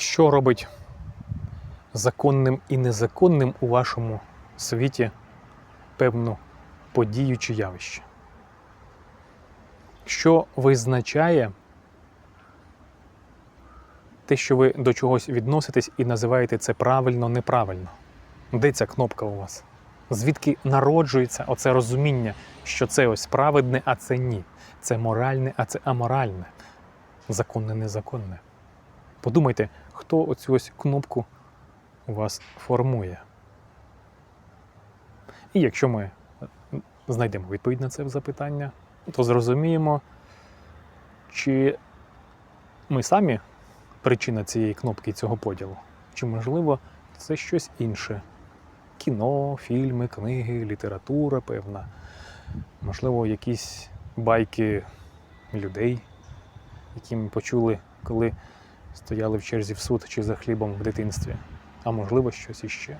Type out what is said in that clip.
Що робить законним і незаконним у вашому світі певну подію чи явище? Що визначає те, що ви до чогось відноситесь і називаєте це правильно, неправильно? Де ця кнопка у вас? Звідки народжується оце розуміння, що це ось праведне, а це ні. Це моральне, а це аморальне, законне, незаконне. Подумайте, хто оцю ось кнопку у вас формує. І якщо ми знайдемо відповідь на це запитання, то зрозуміємо, чи ми самі причина цієї кнопки цього поділу, чи можливо це щось інше. Кіно, фільми, книги, література певна, можливо, якісь байки людей, які ми почули, коли стояли в черзі в суд чи за хлібом в дитинстві, а можливо, щось іще.